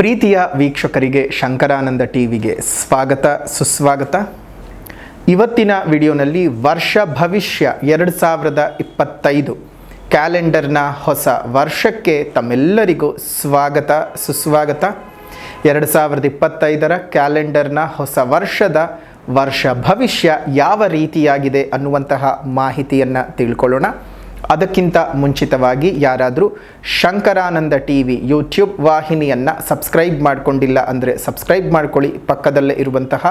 ಪ್ರೀತಿಯ ವೀಕ್ಷಕರಿಗೆ ಶಂಕರಾನಂದ ಟಿವಿಗೆ ಸ್ವಾಗತ, ಸುಸ್ವಾಗತ. ಇವತ್ತಿನ ವಿಡಿಯೋನಲ್ಲಿ ವರ್ಷ ಭವಿಷ್ಯ ಎರಡು ಸಾವಿರದ ಇಪ್ಪತ್ತೈದು. ಕ್ಯಾಲೆಂಡರ್ನ ಹೊಸ ವರ್ಷಕ್ಕೆ ತಮ್ಮೆಲ್ಲರಿಗೂ ಸ್ವಾಗತ, ಸುಸ್ವಾಗತ. ಎರಡು ಸಾವಿರದ ಇಪ್ಪತ್ತೈದರ ಕ್ಯಾಲೆಂಡರ್ನ ಹೊಸ ವರ್ಷದ ವರ್ಷ ಭವಿಷ್ಯ ಯಾವ ರೀತಿಯಾಗಿದೆ ಅನ್ನುವಂತಹ ಮಾಹಿತಿಯನ್ನು ತಿಳ್ಕೊಳ್ಳೋಣ. ಅದಕ್ಕಿಂತ ಮುಂಚಿತವಾಗಿ ಯಾರಾದರೂ ಶಂಕರಾನಂದ ಟಿ ವಿ ಯೂಟ್ಯೂಬ್ ವಾಹಿನಿಯನ್ನು ಸಬ್ಸ್ಕ್ರೈಬ್ ಮಾಡಿಕೊಂಡಿಲ್ಲ ಅಂದರೆ ಸಬ್ಸ್ಕ್ರೈಬ್ ಮಾಡ್ಕೊಳ್ಳಿ. ಪಕ್ಕದಲ್ಲೇ ಇರುವಂತಹ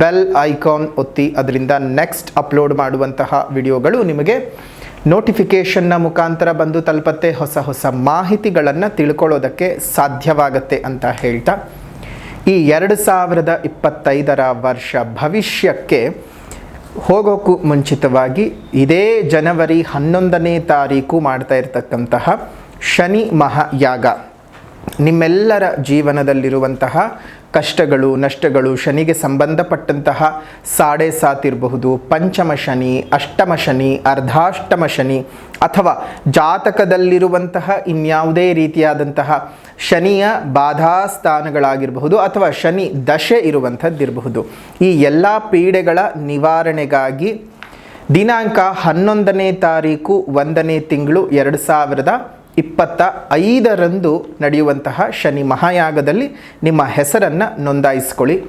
ಬೆಲ್ ಐಕಾನ್ ಒತ್ತಿ ಅದರಿಂದ ನೆಕ್ಸ್ಟ್ ಅಪ್ಲೋಡ್ ಮಾಡುವಂತಹ ವಿಡಿಯೋಗಳು ನಿಮಗೆ ನೋಟಿಫಿಕೇಷನ್ನ ಮುಖಾಂತರ ಬಂದು ತಲುಪತ್ತೆ. ಹೊಸ ಹೊಸ ಮಾಹಿತಿಗಳನ್ನು ತಿಳ್ಕೊಳ್ಳೋದಕ್ಕೆ ಸಾಧ್ಯವಾಗತ್ತೆ ಅಂತ ಹೇಳ್ತಾ. ಈ ಎರಡು ಸಾವಿರದ ಇಪ್ಪತ್ತೈದರ ವರ್ಷ ಭವಿಷ್ಯಕ್ಕೆ ಹೋಗೋಕ್ಕೂ ಮುಂಚಿತವಾಗಿ ಇದೇ ಜನವರಿ ಹನ್ನೊಂದನೇ ತಾರೀಕು ಮಾಡ್ತಾ ಇರತಕ್ಕಂತಹ ಶನಿ ಮಹಾಯಾಗ ನಿಮ್ಮೆಲ್ಲರ ಜೀವನದಲ್ಲಿರುವಂತಹ ಕಷ್ಟಗಳು, ನಷ್ಟಗಳು, ಶನಿಗೆ ಸಂಬಂಧಪಟ್ಟಂತಹ ಸಾಡೆ ಸಾತಿರಬಹುದು, ಪಂಚಮ ಶನಿ, ಅಷ್ಟಮ ಶನಿ, ಅರ್ಧಾಷ್ಟಮ ಶನಿ ಅಥವಾ ಜಾತಕದಲ್ಲಿರುವಂತಹ ಇನ್ಯಾವುದೇ ರೀತಿಯಾದಂತಹ ಶನಿಯ ಬಾಧಾ ಸ್ಥಾನಗಳಾಗಿರಬಹುದು ಅಥವಾ ಶನಿ ದಶೆ ಇರುವಂಥದ್ದಿರಬಹುದು. ಈ ಎಲ್ಲ ಪೀಡೆಗಳ ನಿವಾರಣೆಗಾಗಿ ದಿನಾಂಕ ಹನ್ನೊಂದನೇ ತಾರೀಕು ಒಂದನೇ ತಿಂಗಳು ಎರಡು ಸಾವಿರದ ಇಪ್ಪತ್ತ ಐದರಂದು ನಡೆಯುವಂತಹ ಶನಿ ಮಹಾಯಾಗದಲ್ಲಿ ನಿಮ್ಮ ಹೆಸರನ್ನು ನೋಂದಾಯಿಸ್ಕೊಳ್ಳಿ.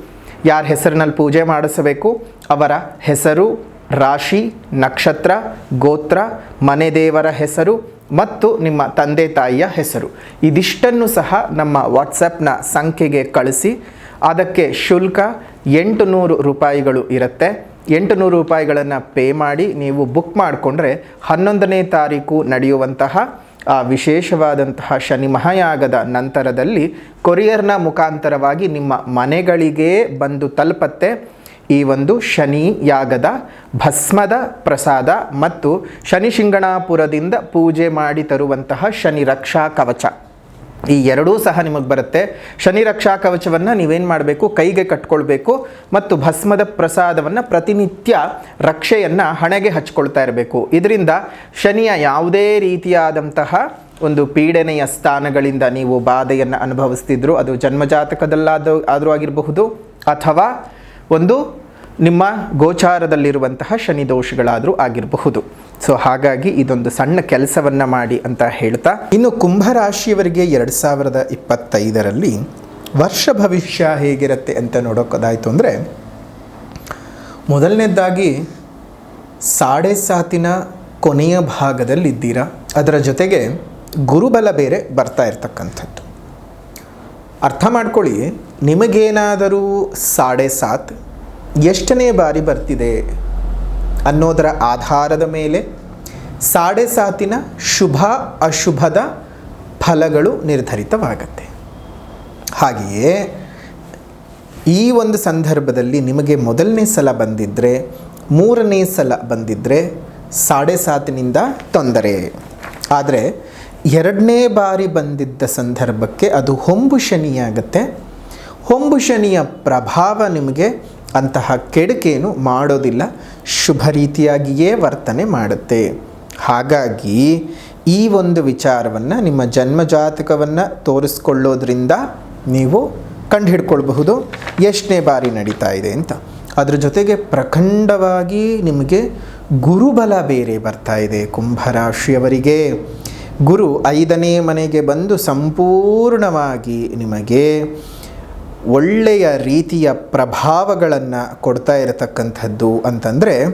ಯಾರ ಹೆಸರಿನಲ್ಲಿ ಪೂಜೆ ಮಾಡಿಸಬೇಕು? ಅವರ ಹೆಸರು, ರಾಶಿ, ನಕ್ಷತ್ರ, ಗೋತ್ರ, ಮನೆ ದೇವರ ಹೆಸರು ಮತ್ತು ನಿಮ್ಮ ತಂದೆ ತಾಯಿಯ ಹೆಸರು. ಇದಿಷ್ಟನ್ನು ಸಹ ನಮ್ಮ ವಾಟ್ಸಪ್ನ ಸಂಖ್ಯೆಗೆ ಕಳಿಸಿ. ಅದಕ್ಕೆ ಶುಲ್ಕ ಎಂಟು ನೂರು ರೂಪಾಯಿಗಳು ಇರುತ್ತೆ. ಎಂಟು ನೂರು ರೂಪಾಯಿಗಳನ್ನು ಪೇ ಮಾಡಿ ನೀವು ಬುಕ್ ಮಾಡಿಕೊಂಡ್ರೆ ಹನ್ನೊಂದನೇ ತಾರೀಕು ನಡೆಯುವಂತಹ ಆ ವಿಶೇಷವಾದಂತಹ ಶನಿ ಮಹಾಯಾಗದ ನಂತರದಲ್ಲಿ ಕೊರಿಯರ್ನ ಮುಖಾಂತರವಾಗಿ ನಿಮ್ಮ ಮನೆಗಳಿಗೆ ಬಂದು ತಲುಪತ್ತೆ. ಈ ಒಂದು ಶನಿ ಯಾಗದ ಭಸ್ಮದ ಪ್ರಸಾದ ಮತ್ತು ಶನಿ ಶಿಂಗಣಾಪುರದಿಂದ ಪೂಜೆ ಮಾಡಿ ತರುವಂತಹ ಶನಿ ರಕ್ಷಾ ಕವಚ. ಈ ಎರಡೂ ಸಹ ನಿಮಗೆ ಬರುತ್ತೆ. ಶನಿ ರಕ್ಷಾ ಕವಚವನ್ನು ನೀವೇನು ಮಾಡಬೇಕು? ಕೈಗೆ ಕಟ್ಕೊಳ್ಬೇಕು ಮತ್ತು ಭಸ್ಮದ ಪ್ರಸಾದವನ್ನು ಪ್ರತಿನಿತ್ಯ ರಕ್ಷೆಯನ್ನು ಹಣೆಗೆ ಹಚ್ಕೊಳ್ತಾ ಇರಬೇಕು. ಇದರಿಂದ ಶನಿಯ ಯಾವುದೇ ರೀತಿಯಾದಂತಹ ಒಂದು ಪೀಡನೆಯ ಸ್ಥಾನಗಳಿಂದ ನೀವು ಬಾಧೆಯನ್ನು ಅನುಭವಿಸ್ತಿದ್ರು, ಅದು ಜನ್ಮಜಾತಕದಲ್ಲಾದ ಆದರೂ ಆಗಿರಬಹುದು ಅಥವಾ ಒಂದು ನಿಮ್ಮ ಗೋಚಾರದಲ್ಲಿರುವಂತಹ ಶನಿ ದೋಷಗಳಾದರೂ ಆಗಿರಬಹುದು. ಸೊ ಹಾಗಾಗಿ ಇದೊಂದು ಸಣ್ಣ ಕೆಲಸವನ್ನು ಮಾಡಿ ಅಂತ ಹೇಳ್ತಾ, ಇನ್ನು ಕುಂಭರಾಶಿಯವರಿಗೆ ಎರಡು ಸಾವಿರದ ಇಪ್ಪತ್ತೈದರಲ್ಲಿ ವರ್ಷ ಭವಿಷ್ಯ ಹೇಗಿರುತ್ತೆ ಅಂತ ನೋಡೋಕ್ಕದಾಯಿತು ಅಂದರೆ, ಮೊದಲನೇದಾಗಿ ಸಾಡೆ ಸಾತಿನ ಕೊನೆಯ ಭಾಗದಲ್ಲಿದ್ದೀರಾ, ಅದರ ಜೊತೆಗೆ ಗುರುಬಲ ಬೇರೆ ಬರ್ತಾ ಇರ್ತಕ್ಕಂಥದ್ದು. ಅರ್ಥ ಮಾಡ್ಕೊಳ್ಳಿ, ನಿಮಗೇನಾದರೂ ಸಾಡೆ ಸಾತ್ ಎಷ್ಟನೇ ಬಾರಿ ಬರ್ತಿದೆ ಅನ್ನೋದರ ಆಧಾರದ ಮೇಲೆ ಸಾಡೆ ಸಾತಿನ ಶುಭ ಅಶುಭದ ಫಲಗಳು ನಿರ್ಧರಿತವಾಗತ್ತೆ. ಹಾಗೆಯೇ ಈ ಒಂದು ಸಂದರ್ಭದಲ್ಲಿ ನಿಮಗೆ ಮೊದಲನೇ ಸಲ ಬಂದಿದ್ದರೆ ಮೂರನೇ ಸಲ ಬಂದಿದ್ದರೆ ಸಾಡೆ ಸಾತಿನಿಂದ ತೊಂದರೆ. ಆದರೆ ಎರಡನೇ ಬಾರಿ ಬಂದಿದ್ದ ಸಂದರ್ಭಕ್ಕೆ ಅದು ಹೊಂಬು ಶನಿಯಾಗತ್ತೆ ಹೊಂಬು ಶನಿಯ ಪ್ರಭಾವ ನಿಮಗೆ ಅಂತಹ ಕೆಡುಕೇನು ಮಾಡೋದಿಲ್ಲ, ಶುಭ ರೀತಿಯಾಗಿಯೇ ವರ್ತನೆ ಮಾಡುತ್ತೆ. ಹಾಗಾಗಿ ಈ ಒಂದು ವಿಚಾರವನ್ನು ನಿಮ್ಮ ಜನ್ಮಜಾತಕವನ್ನು ತೋರಿಸ್ಕೊಳ್ಳೋದ್ರಿಂದ ನೀವು ಕಂಡುಹಿಡ್ಕೊಳ್ಬಹುದು. ಎಷ್ಟನೇ ಬಾರಿ ನಡೀತಾ ಇದೆ ಅಂತ. ಅದ್ರ ಜೊತೆಗೆ ಪ್ರಖಂಡವಾಗಿ ನಿಮಗೆ ಗುರುಬಲ ಬೇರೆ ಬರ್ತಾ ಇದೆ ಕುಂಭರಾಶಿಯವರಿಗೆ. ಗುರು ಐದನೇ ಮನೆಗೆ ಬಂದು ಸಂಪೂರ್ಣವಾಗಿ ನಿಮಗೆ ಒಳ್ಳೆಯ ರೀತಿಯ ಪ್ರಭಾವಗಳನ್ನು ಕೊಡ್ತಾ ಇರತಕ್ಕಂಥದ್ದು ಅಂತಂದರೆ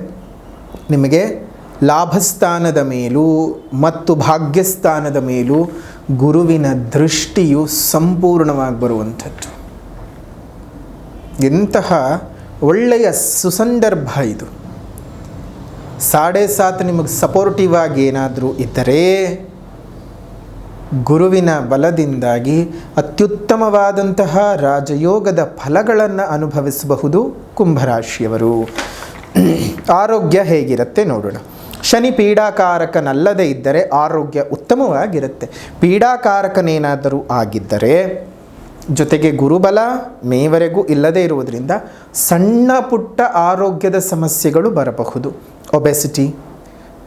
ನಿಮಗೆ ಲಾಭಸ್ಥಾನದ ಮೇಲೂ ಮತ್ತು ಭಾಗ್ಯಸ್ಥಾನದ ಮೇಲೂ ಗುರುವಿನ ದೃಷ್ಟಿಯು ಸಂಪೂರ್ಣವಾಗಿ ಬರುವಂಥದ್ದು. ಎಂತಹ ಒಳ್ಳೆಯ ಸುಸಂದರ್ಭ ಇದು. ಸಾಡೆ ಸಾತ್ ನಿಮಗೆ ಸಪೋರ್ಟಿವ್ ಆಗಿ ಏನಾದರೂ ಇದ್ದರೆ ಗುರುವಿನ ಬಲದಿಂದಾಗಿ ಅತ್ಯುತ್ತಮವಾದಂತಹ ರಾಜಯೋಗದ ಫಲಗಳನ್ನು ಅನುಭವಿಸಬಹುದು ಕುಂಭರಾಶಿಯವರು. ಆರೋಗ್ಯ ಹೇಗಿರುತ್ತೆ ನೋಡೋಣ. ಶನಿ ಪೀಡಾಕಾರಕನಲ್ಲದೇ ಇದ್ದರೆ ಆರೋಗ್ಯ ಉತ್ತಮವಾಗಿರುತ್ತೆ. ಪೀಡಾಕಾರಕನೇನಾದರೂ ಆಗಿದ್ದರೆ ಜೊತೆಗೆ ಗುರುಬಲ ಮೇವರೆಗೂ ಇಲ್ಲದೇ ಇರುವುದರಿಂದ ಸಣ್ಣ ಪುಟ್ಟ ಆರೋಗ್ಯದ ಸಮಸ್ಯೆಗಳು ಬರಬಹುದು. ಒಬೆಸಿಟಿ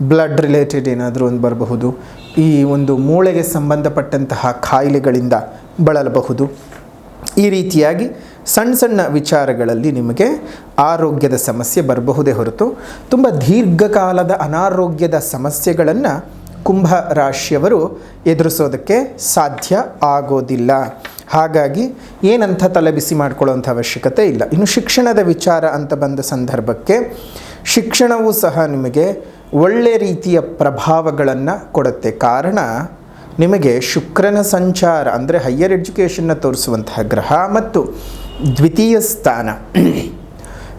ಬ್ಲಡ್ ರಿಲೇಟೆಡ್ ಏನಾದರೂ ಒಂದು ಬರಬಹುದು. ಈ ಒಂದು ಮೂಳೆಗೆ ಸಂಬಂಧಪಟ್ಟಂತಹ ಕಾಯಿಲೆಗಳಿಂದ ಬಳಲಬಹುದು. ಈ ರೀತಿಯಾಗಿ ಸಣ್ಣ ಸಣ್ಣ ವಿಚಾರಗಳಲ್ಲಿ ನಿಮಗೆ ಆರೋಗ್ಯದ ಸಮಸ್ಯೆ ಬರಬಹುದೇ ಹೊರತು ತುಂಬ ದೀರ್ಘಕಾಲದ ಅನಾರೋಗ್ಯದ ಸಮಸ್ಯೆಗಳನ್ನು ಕುಂಭ ರಾಶಿಯವರು ಎದುರಿಸೋದಕ್ಕೆ ಸಾಧ್ಯ ಆಗೋದಿಲ್ಲ. ಹಾಗಾಗಿ ಏನಂತ ತಲೆಬಿಸಿ ಮಾಡ್ಕೊಳ್ಳೋಂಥ ಅವಶ್ಯಕತೆ ಇಲ್ಲ. ಇನ್ನು ಶಿಕ್ಷಣದ ವಿಚಾರ ಅಂತ ಬಂದ ಸಂದರ್ಭಕ್ಕೆ ಶಿಕ್ಷಣವೂ ಸಹ ನಿಮಗೆ ಒಳ್ಳೆ ರೀತಿಯ ಪ್ರಭಾವಗಳನ್ನು ಕೊಡುತ್ತೆ. ಕಾರಣ, ನಿಮಗೆ ಶುಕ್ರನ ಸಂಚಾರ ಅಂದರೆ ಹೈಯರ್ ಎಜುಕೇಷನ್ನ ತೋರಿಸುವಂತಹ ಗ್ರಹ ಮತ್ತು ದ್ವಿತೀಯ ಸ್ಥಾನ.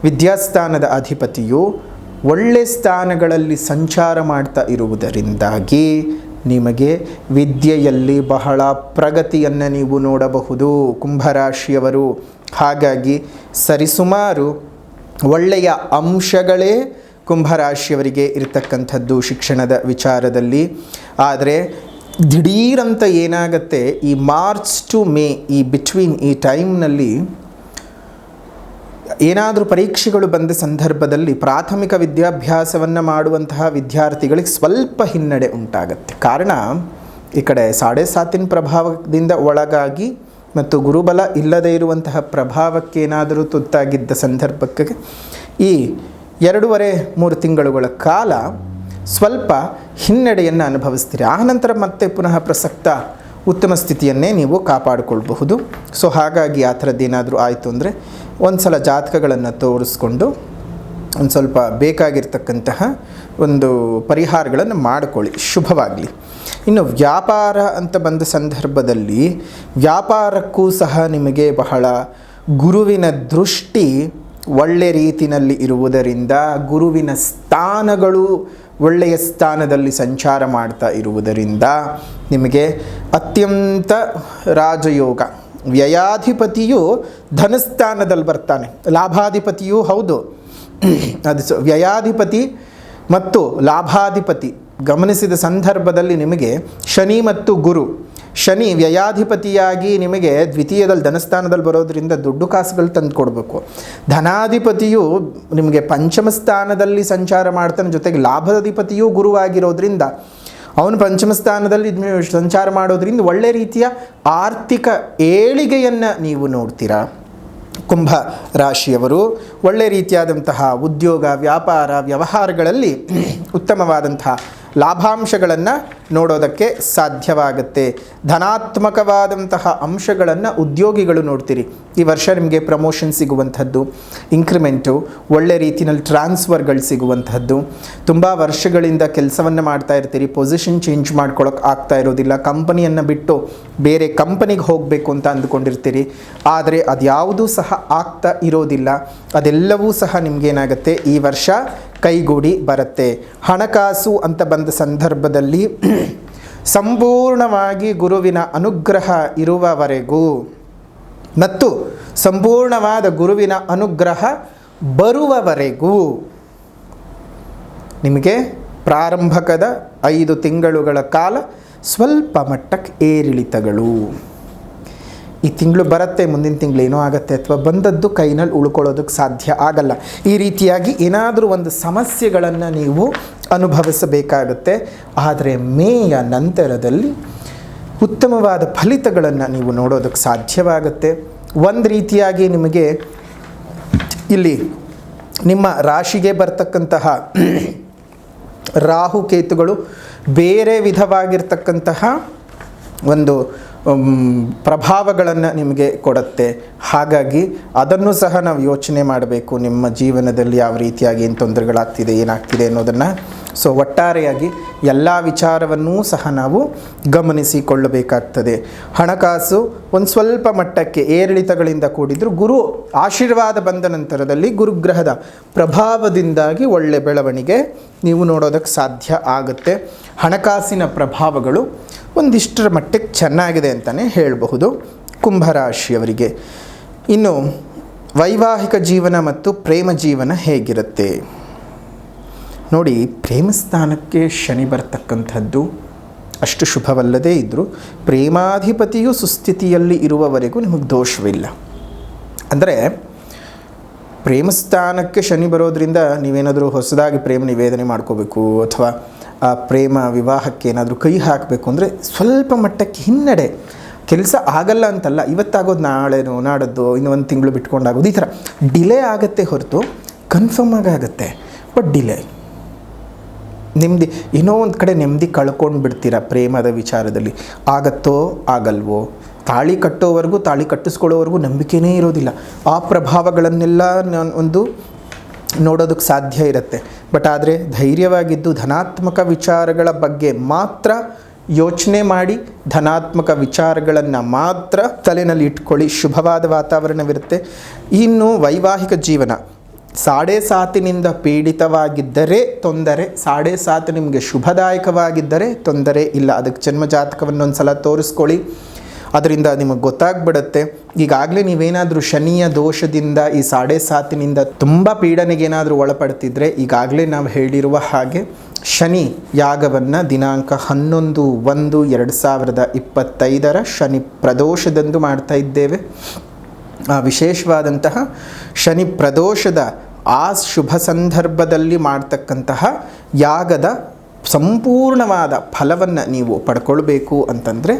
ವಿದ್ಯಾಸ್ಥಾನದ ಅಧಿಪತಿಯು ಒಳ್ಳೆ ಸ್ಥಾನಗಳಲ್ಲಿ ಸಂಚಾರ ಮಾಡ್ತಾ ಇರುವುದರಿಂದಾಗಿ ನಿಮಗೆ ವಿದ್ಯೆಯಲ್ಲಿ ಬಹಳ ಪ್ರಗತಿಯನ್ನು ನೀವು ನೋಡಬಹುದು. ಕುಂಭರಾಶಿಯವರು. ಹಾಗಾಗಿ ಸರಿಸುಮಾರು ಒಳ್ಳೆಯ ಅಂಶಗಳೇ ಕುಂಭರಾಶಿಯವರಿಗೆ ಇರತಕ್ಕಂಥದ್ದು ಶಿಕ್ಷಣದ ವಿಚಾರದಲ್ಲಿ. ಆದರೆ ದಿಢೀರಂತ ಏನಾಗುತ್ತೆ, ಈ ಮಾರ್ಚ್ ಟು ಮೇ ಈ ಬಿಟ್ವೀನ್ ಈ ಟೈಮ್ನಲ್ಲಿ ಏನಾದರೂ ಪರೀಕ್ಷೆಗಳು ಬಂದ ಸಂದರ್ಭದಲ್ಲಿ ಪ್ರಾಥಮಿಕ ವಿದ್ಯಾಭ್ಯಾಸವನ್ನು ಮಾಡುವಂತಹ ವಿದ್ಯಾರ್ಥಿಗಳಿಗೆ ಸ್ವಲ್ಪ ಹಿನ್ನಡೆ ಉಂಟಾಗತ್ತೆ. ಕಾರಣ, ಈ ಕಡೆ ಸಾಡೆ ಸಾತಿನ ಪ್ರಭಾವದಿಂದ ಒಳಗಾಗಿ ಮತ್ತು ಗುರುಬಲ ಇಲ್ಲದೇ ಇರುವಂತಹ ಪ್ರಭಾವಕ್ಕೆ ಏನಾದರೂ ತುತ್ತಾಗಿದ್ದ ಸಂದರ್ಭಕ್ಕೆ ಈ ಎರಡೂವರೆ, ಮೂರು ತಿಂಗಳುಗಳ ಕಾಲ ಸ್ವಲ್ಪ ಹಿನ್ನಡೆಯನ್ನು ಅನುಭವಿಸ್ತೀರಿ? ಆನಂತರ ಮತ್ತೆ ಪುನಃ ಪ್ರಸಕ್ತ ಉತ್ತಮ ಸ್ಥಿತಿಯನ್ನೇ ನೀವು ಕಾಪಾಡಿಕೊಳ್ಬಹುದು. ಸೊ ಹಾಗಾಗಿ ಆ ಥರದ್ದೇನಾದರೂ ಆಯಿತು ಅಂದರೆ ಒಂದು ಸಲ ಜಾತಕಗಳನ್ನು ತೋರಿಸ್ಕೊಂಡು ಒಂದು ಸ್ವಲ್ಪ ಬೇಕಾಗಿರ್ತಕ್ಕಂತಹ ಒಂದು ಪರಿಹಾರಗಳನ್ನು ಮಾಡಿಕೊಳ್ಳಿ. ಶುಭವಾಗಲಿ. ಇನ್ನು ವ್ಯಾಪಾರ ಅಂತ ಬಂದ ಸಂದರ್ಭದಲ್ಲಿ ವ್ಯಾಪಾರಕ್ಕೂ ಸಹ ನಿಮಗೆ ಬಹಳ ಗುರುವಿನ ದೃಷ್ಟಿ ಒಳ್ಳೆ ರೀತಿಯಲ್ಲಿ ಇರುವುದರಿಂದ ಗುರುವಿನ ಸ್ಥಾನಗಳು ಒಳ್ಳೆಯ ಸ್ಥಾನದಲ್ಲಿ ಸಂಚಾರ ಮಾಡ್ತಾ ಇರುವುದರಿಂದ ನಿಮಗೆ ಅತ್ಯಂತ ರಾಜಯೋಗ. ವ್ಯಯಾಧಿಪತಿಯು ಧನಸ್ಥಾನದಲ್ಲಿ ಬರ್ತಾನೆ. ಲಾಭಾಧಿಪತಿಯೂ ಹೌದು. ಅದು ವ್ಯಯಾಧಿಪತಿ ಮತ್ತು ಲಾಭಾಧಿಪತಿ. ಗಮನಿಸಿದ ಸಂದರ್ಭದಲ್ಲಿ ನಿಮಗೆ ಶನಿ ಮತ್ತು ಗುರು, ಶನಿ ವ್ಯಯಾಧಿಪತಿಯಾಗಿ ನಿಮಗೆ ದ್ವಿತೀಯದಲ್ಲಿ ಧನಸ್ಥಾನದಲ್ಲಿ ಬರೋದರಿಂದ ದುಡ್ಡು ಕಾಸುಗಳು ತಂದು ಕೊಡಬೇಕು. ಧನಾಧಿಪತಿಯು ನಿಮಗೆ ಪಂಚಮ ಸ್ಥಾನದಲ್ಲಿ ಸಂಚಾರ ಮಾಡ್ತಾನೆ, ಜೊತೆಗೆ ಲಾಭಾಧಿಪತಿಯೂ ಗುರುವಾಗಿರೋದ್ರಿಂದ ಅವನು ಪಂಚಮ ಸ್ಥಾನದಲ್ಲಿ ಸಂಚಾರ ಮಾಡೋದ್ರಿಂದ ಒಳ್ಳೆ ರೀತಿಯ ಆರ್ಥಿಕ ಏಳಿಗೆಯನ್ನು ನೀವು ನೋಡ್ತೀರಾ. ಕುಂಭ ರಾಶಿಯವರು ಒಳ್ಳೆ ರೀತಿಯಾದಂತಹ ಉದ್ಯೋಗ, ವ್ಯಾಪಾರ, ವ್ಯವಹಾರಗಳಲ್ಲಿ ಉತ್ತಮವಾದಂತಹ ಲಾಭಾಂಶಗಳನ್ನು ನೋಡೋದಕ್ಕೆ ಸಾಧ್ಯವಾಗುತ್ತೆ. ಧನಾತ್ಮಕವಾದಂತಹ ಅಂಶಗಳನ್ನು ಉದ್ಯೋಗಿಗಳು ನೋಡ್ತೀರಿ. ಈ ವರ್ಷ ನಿಮಗೆ ಪ್ರಮೋಷನ್ ಸಿಗುವಂಥದ್ದು. ಇನ್ಕ್ರಿಮೆಂಟು ಒಳ್ಳೆ ರೀತಿಯಲ್ಲಿ ಟ್ರಾನ್ಸ್ಫರ್ಗಳು ಸಿಗುವಂಥದ್ದು. ತುಂಬ ವರ್ಷಗಳಿಂದ ಕೆಲಸವನ್ನು ಮಾಡ್ತಾ ಇರ್ತೀರಿ. ಪೊಸಿಷನ್ ಚೇಂಜ್ ಮಾಡ್ಕೊಳಕ್ಕೆ ಆಗ್ತಾ ಇರೋದಿಲ್ಲ. ಕಂಪನಿಯನ್ನು ಬಿಟ್ಟು ಬೇರೆ ಕಂಪನಿಗೆ ಹೋಗಬೇಕು ಅಂತ ಅಂದುಕೊಂಡಿರ್ತೀರಿ. ಆದರೆ ಅದ್ಯಾವುದೂ ಸಹ ಆಗ್ತಾ ಇರೋದಿಲ್ಲ. ಅದೆಲ್ಲವೂ ಸಹ ನಿಮಗೇನಾಗುತ್ತೆ ಈ ವರ್ಷ ಕೈಗೂಡಿ ಬರುತ್ತೆ. ಹಣಕಾಸು ಅಂತ ಬಂದ ಸಂದರ್ಭದಲ್ಲಿ ಸಂಪೂರ್ಣವಾಗಿ ಗುರುವಿನ ಅನುಗ್ರಹ ಇರುವವರೆಗೂ. ಮತ್ತು ಸಂಪೂರ್ಣವಾದ ಗುರುವಿನ ಅನುಗ್ರಹ ಬರುವವರೆಗೂ. ನಿಮಗೆ ಪ್ರಾರಂಭಕದ ಐದು ತಿಂಗಳುಗಳ ಕಾಲ ಸ್ವಲ್ಪ ಮಟ್ಟಕ್ಕೆ ಏರಿಳಿತಗಳು. ಈ ತಿಂಗಳು ಬರುತ್ತೆ, ಮುಂದಿನ ತಿಂಗಳು ಏನೋ ಆಗುತ್ತೆ ಅಥವಾ ಬಂದದ್ದು ಕೈನಲ್ಲಿ ಉಳ್ಕೊಳ್ಳೋದಕ್ಕೆ ಸಾಧ್ಯ ಆಗಲ್ಲ. ಈ ರೀತಿಯಾಗಿ ಏನಾದರೂ ಒಂದು ಸಮಸ್ಯೆಗಳನ್ನು ನೀವು ಅನುಭವಿಸಬೇಕಾಗುತ್ತೆ. ಆದರೆ ಮೇಯ ನಂತರದಲ್ಲಿ ಉತ್ತಮವಾದ ಫಲಿತಗಳನ್ನು ನೀವು ನೋಡೋದಕ್ಕೆ ಸಾಧ್ಯವಾಗುತ್ತೆ. ಒಂದು ರೀತಿಯಾಗಿ ನಿಮಗೆ ಇಲ್ಲಿ ನಿಮ್ಮ ರಾಶಿಗೆ ಬರ್ತಕ್ಕಂತಹ ರಾಹುಕೇತುಗಳು ಬೇರೆ ವಿಧವಾಗಿರ್ತಕ್ಕಂತಹ ಒಂದು ಪ್ರಭಾವಗಳನ್ನು ನಿಮಗೆ ಕೊಡುತ್ತೆ. ಹಾಗಾಗಿ ಅದನ್ನು ಸಹ ನಾವು ಯೋಚನೆ ಮಾಡಬೇಕು ನಿಮ್ಮ ಜೀವನದಲ್ಲಿ ಯಾವ ರೀತಿಯಾಗಿ ಏನು ತೊಂದರೆಗಳಾಗ್ತಿದೆ, ಏನಾಗ್ತಿದೆ ಅನ್ನೋದನ್ನು. ಸೊ ಒಟ್ಟಾರೆಯಾಗಿ ಎಲ್ಲ ವಿಚಾರವನ್ನೂ ಸಹ ನಾವು ಗಮನಿಸಿಕೊಳ್ಳಬೇಕಾಗ್ತದೆ. ಹಣಕಾಸು ಒಂದು ಸ್ವಲ್ಪ ಮಟ್ಟಕ್ಕೆ ಏರಿಳಿತಗಳಿಂದ ಕೂಡಿದ್ರು ಗುರು ಆಶೀರ್ವಾದ ಬಂದ ನಂತರದಲ್ಲಿ ಗುರುಗ್ರಹದ ಪ್ರಭಾವದಿಂದಾಗಿ ಒಳ್ಳೆ ಬೆಳವಣಿಗೆ ನೀವು ನೋಡೋದಕ್ಕೆ ಸಾಧ್ಯ ಆಗುತ್ತೆ. ಹಣಕಾಸಿನ ಪ್ರಭಾವಗಳು ಒಂದಿಷ್ಟರ ಮಟ್ಟಕ್ಕೆ ಚೆನ್ನಾಗಿದೆ ಅಂತಲೇ ಹೇಳಬಹುದು ಕುಂಭರಾಶಿಯವರಿಗೆ. ಇನ್ನು ವೈವಾಹಿಕ ಜೀವನ ಮತ್ತು ಪ್ರೇಮ ಜೀವನ ಹೇಗಿರುತ್ತೆ? ನೋಡಿ, ಪ್ರೇಮಸ್ಥಾನಕ್ಕೆ ಶನಿ ಬರ್ತಕ್ಕಂಥದ್ದು ಅಷ್ಟು ಶುಭವಲ್ಲದೇ ಇದ್ದರೂ ಪ್ರೇಮಾಧಿಪತಿಯು ಸುಸ್ಥಿತಿಯಲ್ಲಿ ಇರುವವರೆಗೂ ನಿಮಗೆ ದೋಷವಿಲ್ಲ. ಅಂದರೆ, ಪ್ರೇಮಸ್ಥಾನಕ್ಕೆ ಶನಿ ಬರೋದರಿಂದ ನೀವೇನಾದರೂ ಹೊಸದಾಗಿ ಪ್ರೇಮ ನಿವೇದನೆ ಮಾಡ್ಕೋಬೇಕು, ಅಥವಾ ಆ ಪ್ರೇಮ ವಿವಾಹಕ್ಕೆ ಏನಾದರೂ ಕೈ ಹಾಕಬೇಕು ಅಂದರೆ ಸ್ವಲ್ಪ ಮಟ್ಟಕ್ಕೆ ಹಿನ್ನಡೆ. ಕೆಲಸ ಆಗಲ್ಲ ಅಂತಲ್ಲ, ಇವತ್ತಾಗೋದು ನಾಳೆನೋ, ನಾಡದ್ದು, ಇನ್ನು ಒಂದು ತಿಂಗಳು ಬಿಟ್ಕೊಂಡಾಗೋದು ಈ ಥರ. ಡಿಲೇ ಆಗುತ್ತೆ ಹೊರತು ಕನ್ಫರ್ಮ್ ಆಗಿ ಆಗುತ್ತೆ. ಬಟ್ ಡಿಲೇ ನೆಮ್ಮದಿ, ಏನೋ ಒಂದು ಕಡೆ ನೆಮ್ಮದಿ ಕಳ್ಕೊಂಡು ಬಿಡ್ತೀರ ಪ್ರೇಮದ ವಿಚಾರದಲ್ಲಿ? ಆಗತ್ತೋ, ಆಗಲ್ವೋ? ತಾಳಿ ಕಟ್ಟೋವರೆಗೂ, ತಾಳಿ ಕಟ್ಟಿಸ್ಕೊಳ್ಳೋವರೆಗೂ ನಂಬಿಕೆನೇ ಇರೋದಿಲ್ಲ. ಆ ಪ್ರಭಾವಗಳನ್ನೆಲ್ಲ ನಾನು ಒಂದು ನೋಡೋದಕ್ಕೆ ಸಾಧ್ಯ ಇರುತ್ತೆ. ಬಟ್ ಆದರೆ ಧೈರ್ಯವಾಗಿದ್ದು ಧನಾತ್ಮಕ ವಿಚಾರಗಳ ಬಗ್ಗೆ ಮಾತ್ರ ಯೋಚನೆ ಮಾಡಿ, ಧನಾತ್ಮಕ ವಿಚಾರಗಳನ್ನು ಮಾತ್ರ ತಲೆಯಲ್ಲಿ ಇಟ್ಕೊಳ್ಳಿ. ಶುಭವಾದ ವಾತಾವರಣವಿರುತ್ತೆ. ಇನ್ನು ವೈವಾಹಿಕ ಜೀವನ. ಸಾಡೆ ಸಾತಿನಿಂದ ಪೀಡಿತವಾಗಿದ್ದರೆ ತೊಂದರೆ ಸಾಡೆ ಸಾತು ನಿಮಗೆ ಶುಭದಾಯಕವಾಗಿದ್ದರೆ ತೊಂದರೆ ಇಲ್ಲ. ಅದಕ್ಕೆ ಜನ್ಮ ಜಾತಕವನ್ನು ಒಂದು ಸಲ ತೋರಿಸ್ಕೊಳ್ಳಿ. ಅದರಿಂದ ನಿಮಗೆ ಗೊತ್ತಾಗ್ಬಿಡುತ್ತೆ. ಈಗಾಗಲೇ ನೀವೇನಾದರೂ ಶನಿಯ ದೋಷದಿಂದ ಈ ಸಾಡೆ ಸಾತಿನಿಂದ ತುಂಬ ಪೀಡನೆಗೇನಾದರೂ ಒಳಪಡ್ತಿದ್ರೆ ಈಗಾಗಲೇ ನಾವು ಹೇಳಿರುವ ಹಾಗೆ ಶನಿ ಯಾಗವನ್ನು ದಿನಾಂಕ ಹನ್ನೊಂದು, ಒಂದು, ಎರಡು ಸಾವಿರದ ಇಪ್ಪತ್ತೈದರ ಶನಿ ಪ್ರದೋಷದಂದು ಮಾಡ್ತಾ ಇದ್ದೇವೆ. ಆ ವಿಶೇಷವಾದಂತಹ ಶನಿ ಪ್ರದೋಷದ ಆ ಶುಭ ಸಂದರ್ಭದಲ್ಲಿ ಮಾಡ್ತಕ್ಕಂತಹ ಯಾಗದ ಸಂಪೂರ್ಣವಾದ ಫಲವನ್ನು ನೀವು ಪಡ್ಕೊಳ್ಬೇಕು ಅಂತಂದರೆ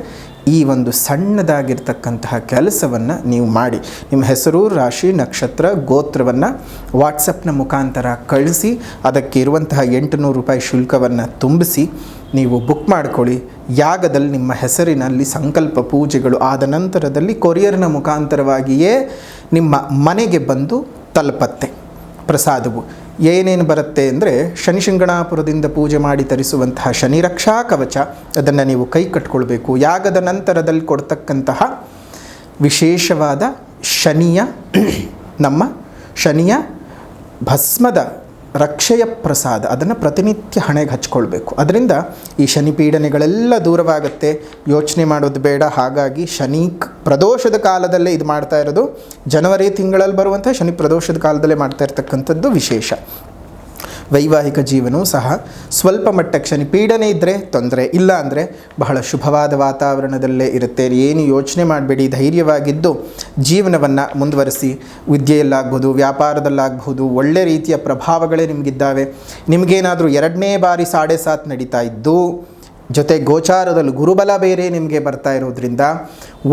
ಈ ಒಂದು ಸಣ್ಣದಾಗಿರ್ತಕ್ಕಂತಹ ಕೆಲಸವನ್ನು ನೀವು ಮಾಡಿ. ನಿಮ್ಮ ಹೆಸರು, ರಾಶಿ, ನಕ್ಷತ್ರ, ಗೋತ್ರವನ್ನು ವಾಟ್ಸಪ್ನ ಮುಖಾಂತರ ಕಳಿಸಿ ಅದಕ್ಕೆ ಇರುವಂತಹ ಎಂಟುನೂರು ರೂಪಾಯಿ ಶುಲ್ಕವನ್ನು ತುಂಬಿಸಿ ನೀವು ಬುಕ್ ಮಾಡ್ಕೊಳ್ಳಿ. ಯಾಗದಲ್ಲಿ ನಿಮ್ಮ ಹೆಸರಿನಲ್ಲಿ ಸಂಕಲ್ಪ ಪೂಜೆಗಳು ಆದ ನಂತರದಲ್ಲಿ ಕೊರಿಯರ್ನ ಮುಖಾಂತರವಾಗಿಯೇ ನಿಮ್ಮ ಮನೆಗೆ ಬಂದು ತಲುಪತ್ತೆ. ಪ್ರಸಾದವು. ಏನೇನು ಬರುತ್ತೆ ಅಂದರೆ ಶನಿಶಿಂಗಣಾಪುರದಿಂದ ಪೂಜೆ ಮಾಡಿ ತರಿಸುವಂತಹ ಶನಿ ರಕ್ಷಾ ಕವಚ, ಅದನ್ನು ನೀವು ಕೈ ಕಟ್ಕೊಳ್ಬೇಕು. ಯಾಗದ ನಂತರದಲ್ಲಿ ಕೊಡ್ತಕ್ಕಂತಹ ವಿಶೇಷವಾದ ಶನಿಯ, ನಮ್ಮ ಶನಿಯ ಭಸ್ಮದ ರಕ್ಷೆಯ ಪ್ರಸಾದ, ಅದನ್ನು ಪ್ರತಿನಿತ್ಯ ಹಣೆಗೆ ಹಚ್ಕೊಳ್ಬೇಕು. ಅದರಿಂದ ಈ ಶನಿ ಪೀಡನೆಗಳೆಲ್ಲ ದೂರವಾಗುತ್ತೆ. ಯೋಚನೆ ಮಾಡೋದು ಬೇಡ. ಹಾಗಾಗಿ ಶನಿ ಪ್ರದೋಷದ ಕಾಲದಲ್ಲೇ ಇದು ಮಾಡ್ತಾ ಇರೋದು. ಜನವರಿ ತಿಂಗಳಲ್ಲಿ ಬರುವಂಥ ಶನಿ ಪ್ರದೋಷದ ಕಾಲದಲ್ಲೇ ಮಾಡ್ತಾ ಇರ್ತಕ್ಕಂಥದ್ದು ವಿಶೇಷ. ವೈವಾಹಿಕ ಜೀವನವೂ ಸಹ ಸ್ವಲ್ಪ ಮಟ್ಟಕ್ಕೆ ಶನಿ ಪೀಡನೆ ಇದ್ದರೆ ತೊಂದರೆ ಇಲ್ಲ ಅಂದರೆ ಬಹಳ ಶುಭವಾದ ವಾತಾವರಣದಲ್ಲೇ ಇರುತ್ತೆ ಏನು ಯೋಚನೆ ಮಾಡಬೇಡಿ. ಧೈರ್ಯವಾಗಿದ್ದು ಜೀವನವನ್ನು ಮುಂದುವರಿಸಿ. ವಿದ್ಯೆಯಲ್ಲಾಗ್ಬೋದು, ವ್ಯಾಪಾರದಲ್ಲಾಗ್ಬೋದು, ಒಳ್ಳೆ ರೀತಿಯ ಪ್ರಭಾವಗಳೇ ನಿಮಗಿದ್ದಾವೆ. ನಿಮಗೇನಾದರೂ ಎರಡನೇ ಬಾರಿ ಸಾಡೆ ಸಾತ್ ನಡೀತಾ ಇದ್ದು, ಜೊತೆ ಗೋಚಾರದಲ್ಲಿ ಗುರುಬಲ ಬೇರೆ ನಿಮಗೆ ಬರ್ತಾ ಇರೋದ್ರಿಂದ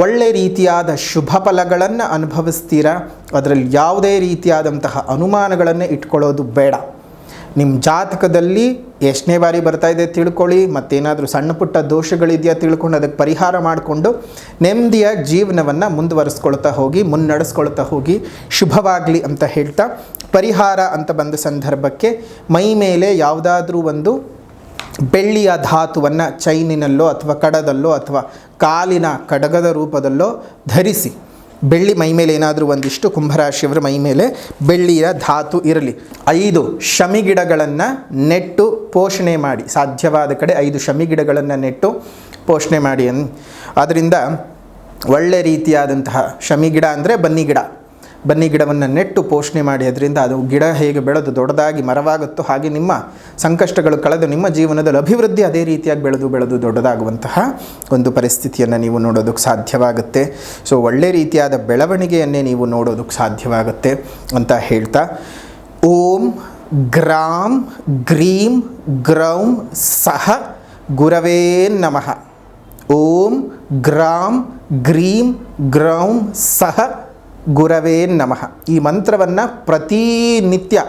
ಒಳ್ಳೆ ರೀತಿಯಾದ ಶುಭ ಫಲಗಳನ್ನು ಅನುಭವಿಸ್ತೀರಾ? ಅದರಲ್ಲಿ ಯಾವುದೇ ರೀತಿಯಾದಂತಹ ಅನುಮಾನಗಳನ್ನು ಇಟ್ಕೊಳ್ಳೋದು ಬೇಡ. ನಿಮ್ಮ ಜಾತಕದಲ್ಲಿ ಎಷ್ಟನೇ ಬಾರಿ ಬರ್ತಾ ಇದೆ ತಿಳ್ಕೊಳ್ಳಿ, ಮತ್ತೇನಾದರೂ ಸಣ್ಣ ಪುಟ್ಟ ದೋಷಗಳಿದೆಯಾ ತಿಳ್ಕೊಂಡು ಅದಕ್ಕೆ ಪರಿಹಾರ ಮಾಡಿಕೊಂಡು ನೆಮ್ಮದಿಯ ಜೀವನವನ್ನು ಮುಂದುವರಿಸ್ಕೊಳ್ತಾ ಹೋಗಿ, ಮುನ್ನಡೆಸ್ಕೊಳ್ತಾ ಹೋಗಿ, ಶುಭವಾಗಲಿ ಅಂತ ಹೇಳ್ತಾ ಪರಿಹಾರ ಅಂತ ಬಂದ ಸಂದರ್ಭಕ್ಕೆ ಮೈ ಮೇಲೆ ಯಾವುದಾದ್ರೂ ಒಂದು ಬೆಳ್ಳಿಯ ಧಾತುವನ್ನು ಚೈನಿನಲ್ಲೋ ಅಥವಾ ಕಡದಲ್ಲೋ ಅಥವಾ ಕಾಲಿನ ಕಡಗದ ರೂಪದಲ್ಲೋ ಧರಿಸಿ. ಬೆಳ್ಳಿ ಮೈ ಮೇಲೆ ಏನಾದರೂ ಒಂದಿಷ್ಟು ಕುಂಭರಾಶಿಯವರ ಮೈ ಮೇಲೆ ಬೆಳ್ಳಿಯ ಧಾತು ಇರಲಿ. ಐದು ಶಮಿಗಿಡಗಳನ್ನು ನೆಟ್ಟು ಪೋಷಣೆ ಮಾಡಿ. ಸಾಧ್ಯವಾದ ಕಡೆ ಐದು ಶಮಿಗಿಡಗಳನ್ನು ನೆಟ್ಟು ಪೋಷಣೆ ಮಾಡಿ. ಅದರಿಂದ ಒಳ್ಳೆ ರೀತಿಯಾದಂತಹ ಶಮಿಗಿಡ ಅಂದರೆ ಬನ್ನಿ ಗಿಡ. ಬನ್ನಿ ಗಿಡವನ್ನು ನೆಟ್ಟು ಪೋಷಣೆ ಮಾಡಿ, ಅದರಿಂದ ಅದು ಗಿಡ ಹೇಗೆ ಬೆಳೆದು ದೊಡ್ಡದಾಗಿ ಮರವಾಗುತ್ತೋ ಹಾಗೆ ನಿಮ್ಮ ಸಂಕಷ್ಟಗಳು ಕಳೆದು ನಿಮ್ಮ ಜೀವನದಲ್ಲಿ ಅಭಿವೃದ್ಧಿ ಅದೇ ರೀತಿಯಾಗಿ ಬೆಳೆದು ಬೆಳೆದು ದೊಡ್ಡದಾಗುವಂತಹ ಒಂದು ಪರಿಸ್ಥಿತಿಯನ್ನು ನೀವು ನೋಡೋದಕ್ಕೆ ಸಾಧ್ಯವಾಗುತ್ತೆ. ಸೊ ಒಳ್ಳೆ ರೀತಿಯಾದ ಬೆಳವಣಿಗೆಯನ್ನೇ ನೀವು ನೋಡೋದಕ್ಕೆ ಸಾಧ್ಯವಾಗುತ್ತೆ ಅಂತ ಹೇಳ್ತಾ, ಓಂ ಗ್ರಾಂ ಗ್ರೀಂ ಗ್ರೌಂ ಸಹ ಗುರವೇ ನಮಃ. ಓಂ ಗ್ರಾಂ ಗ್ರೀಂ ಗ್ರೌಂ ಸಹ ಗುರವೇ ನಮಃ. ಈ ಮಂತ್ರವನ್ನು ಪ್ರತಿನಿತ್ಯ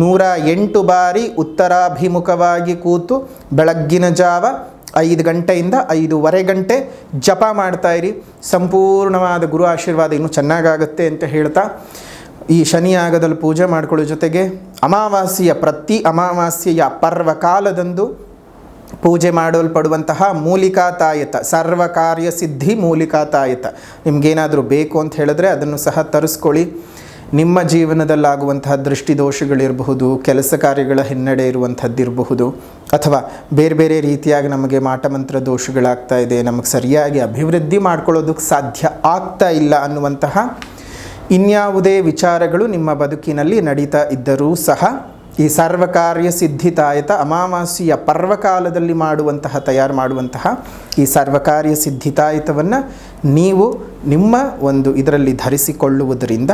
ನೂರ ಎಂಟು ಬಾರಿ ಉತ್ತರಾಭಿಮುಖವಾಗಿ ಕೂತು ಬೆಳಗ್ಗಿನ ಜಾವ ಐದು ಗಂಟೆಯಿಂದ ಐದೂವರೆ ಗಂಟೆ ಜಪ ಮಾಡ್ತಾ ಇರಿ. ಸಂಪೂರ್ಣವಾದ ಗುರು ಆಶೀರ್ವಾದ ಇನ್ನೂ ಚೆನ್ನಾಗಾಗುತ್ತೆ ಅಂತ ಹೇಳ್ತಾ, ಈ ಶನಿ ಯಾಗದಲ್ಲಿ ಪೂಜೆ ಮಾಡ್ಕೊಳ್ಳೋ ಜೊತೆಗೆ ಅಮಾವಾಸ್ಯೆಯ ಪ್ರತಿ ಅಮಾವಾಸ್ಯೆಯ ಪರ್ವಕಾಲದಂದು ಪೂಜೆ ಮಾಡಲ್ಪಡುವಂತಹ ಮೂಲಿಕಾ ತಾಯತ ಸರ್ವ ಕಾರ್ಯ ಸಿದ್ಧಿ ಮೂಲಿಕಾ ತಾಯತ ನಿಮಗೇನಾದರೂ ಬೇಕು ಅಂತ ಹೇಳಿದ್ರೆ ಅದನ್ನು ಸಹ ತರಿಸ್ಕೊಳ್ಳಿ. ನಿಮ್ಮ ಜೀವನದಲ್ಲಾಗುವಂತಹ ದೃಷ್ಟಿದೋಷಗಳಿರಬಹುದು, ಕೆಲಸ ಕಾರ್ಯಗಳ ಹಿನ್ನಡೆ ಇರುವಂಥದ್ದಿರಬಹುದು, ಅಥವಾ ಬೇರೆ ಬೇರೆ ರೀತಿಯಾಗಿ ನಮಗೆ ಮಾಟಮಂತ್ರ ದೋಷಗಳಾಗ್ತಾ ಇದೆ, ನಮಗೆ ಸರಿಯಾಗಿ ಅಭಿವೃದ್ಧಿ ಮಾಡ್ಕೊಳ್ಳೋದಕ್ಕೆ ಸಾಧ್ಯ ಆಗ್ತಾ ಇಲ್ಲ ಅನ್ನುವಂತಹ ಇನ್ಯಾವುದೇ ವಿಚಾರಗಳು ನಿಮ್ಮ ಬದುಕಿನಲ್ಲಿ ನಡೀತಾ ಇದ್ದರೂ ಸಹ ಈ ಸರ್ವಕಾರ್ಯ ಸಿದ್ಧಿತಾಯತ ಅಮಾವಾಸ್ಯೆಯ ಪರ್ವಕಾಲದಲ್ಲಿ ಮಾಡುವಂತಹ, ತಯಾರು ಮಾಡುವಂತಹ ಈ ಸರ್ವಕಾರ್ಯ ಸಿದ್ಧಿತಾಯತವನ್ನು ನೀವು ನಿಮ್ಮ ಒಂದು ಇದರಲ್ಲಿ ಧರಿಸಿಕೊಳ್ಳುವುದರಿಂದ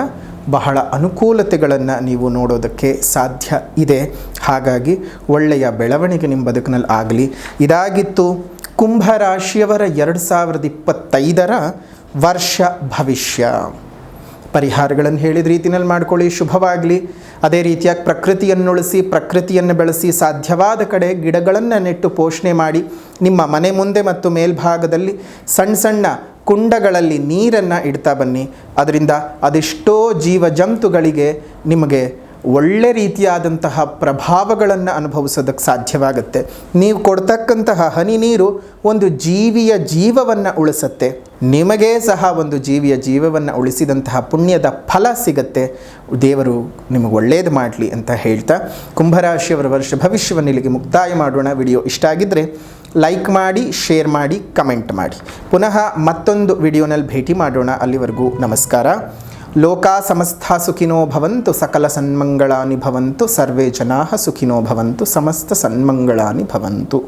ಬಹಳ ಅನುಕೂಲತೆಗಳನ್ನು ನೀವು ನೋಡೋದಕ್ಕೆ ಸಾಧ್ಯ ಇದೆ. ಹಾಗಾಗಿ ಒಳ್ಳೆಯ ಬೆಳವಣಿಗೆ ನಿಮ್ಮ ಬದುಕಿನಲ್ಲಿ ಆಗಲಿ. ಇದಾಗಿತ್ತು ಕುಂಭರಾಶಿಯವರ ಎರಡು ಸಾವಿರದ ಇಪ್ಪತ್ತೈದರ ವರ್ಷ ಭವಿಷ್ಯ. ಪರಿಹಾರಗಳನ್ನು ಹೇಳಿದ ರೀತಿಯಲ್ಲಿ ಮಾಡ್ಕೊಳ್ಳಿ. ಶುಭವಾಗಲಿ. ಅದೇ ರೀತಿಯಾಗಿ ಪ್ರಕೃತಿಯನ್ನು ಉಳಿಸಿ ಪ್ರಕೃತಿಯನ್ನು ಬೆಳೆಸಿ ಸಾಧ್ಯವಾದ ಕಡೆ ಗಿಡಗಳನ್ನು ನೆಟ್ಟು ಪೋಷಣೆ ಮಾಡಿ, ನಿಮ್ಮ ಮನೆ ಮುಂದೆ ಮತ್ತು ಮೇಲ್ಭಾಗದಲ್ಲಿ ಸಣ್ಣ ಸಣ್ಣ ಕುಂಡಗಳಲ್ಲಿ ನೀರನ್ನು ಇಡ್ತಾ ಬನ್ನಿ. ಅದರಿಂದ ಅದೆಷ್ಟೋ ಜೀವ ಜಂತುಗಳಿಗೆ ನಿಮಗೆ ಒಳ್ಳೆ ರೀತಿಯಾದಂತಹ ಪ್ರಭಾವಗಳನ್ನು ಅನುಭವಿಸೋದಕ್ಕೆ ಸಾಧ್ಯವಾಗುತ್ತೆ. ನೀವು ಕೊಡ್ತಕ್ಕಂತಹ ಹನಿ ನೀರು ಒಂದು ಜೀವಿಯ ಜೀವವನ್ನು ಉಳಿಸುತ್ತೆ. ನಿಮಗೇ ಸಹ ಒಂದು ಜೀವಿಯ ಜೀವವನ್ನು ಉಳಿಸಿದಂತಹ ಪುಣ್ಯದ ಫಲ ಸಿಗತ್ತೆ. ದೇವರು ನಿಮಗೆ ಒಳ್ಳೆಯದು ಮಾಡಲಿ ಅಂತ ಹೇಳ್ತಾ ಕುಂಭರಾಶಿಯವರ ವರ್ಷ ಭವಿಷ್ಯವನ್ನು ಇಲ್ಲಿಗೆ ಮುಕ್ತಾಯ ಮಾಡೋಣ. ವಿಡಿಯೋ ಇಷ್ಟ ಆಗಿದ್ದರೆ ಲೈಕ್ ಮಾಡಿ, ಶೇರ್ ಮಾಡಿ, ಕಮೆಂಟ್ ಮಾಡಿ. ಪುನಃ ಮತ್ತೊಂದು ವಿಡಿಯೋನಲ್ಲಿ ಭೇಟಿ ಮಾಡೋಣ. ಅಲ್ಲಿವರೆಗೂ ನಮಸ್ಕಾರ. లోకా సమస్త సుఖినో భవంతు సకల సన్మంగళాని భవంతు సర్వే జనా సుఖినో భవంతు సమస్త సన్మంగళాని భవంతు.